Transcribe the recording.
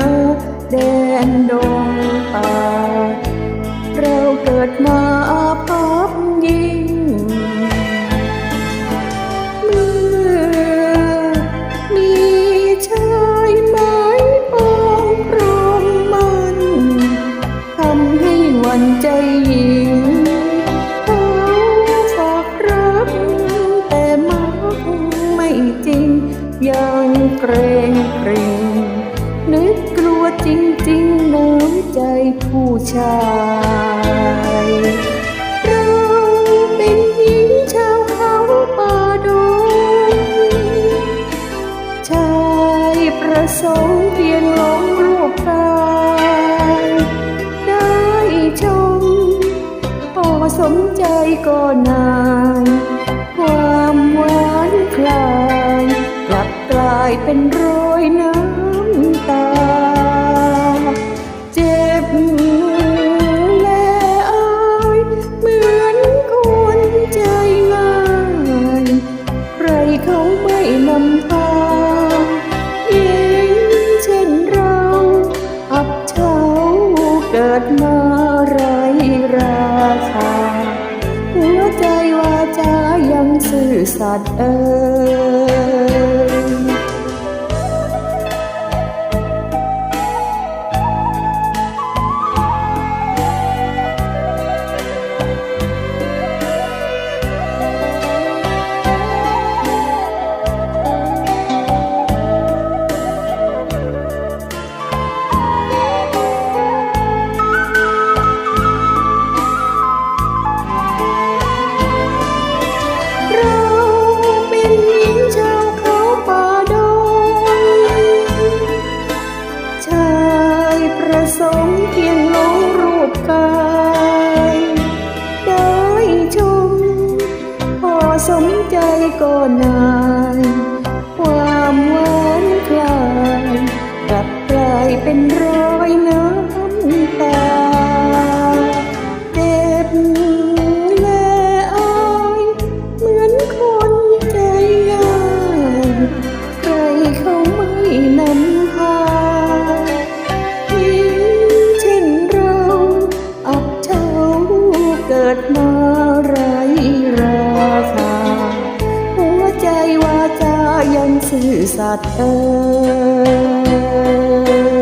เนาอันดนดงป่า เราเกิดมาพบยิ่งเมื่อมีชายไม้ปองรองมันทำให้วันใจหญิงเขาฝากรักแต่มักไม่จริงยังเกรงเกรง ผู้ชายเราเป็นหญิงชาวเขาป่าดงชายประสงค์เพียงหลงรูปกายได้ชมพอสมใจก็นาน สัตว์เอ่ย สมเพียงลงรูปกายได้ชม พอสมใจก็นาย ความหวานคลายกลับกลายเป็นร ดมาไรราคา หัวใจวาจายังสื่อสัตย์เออ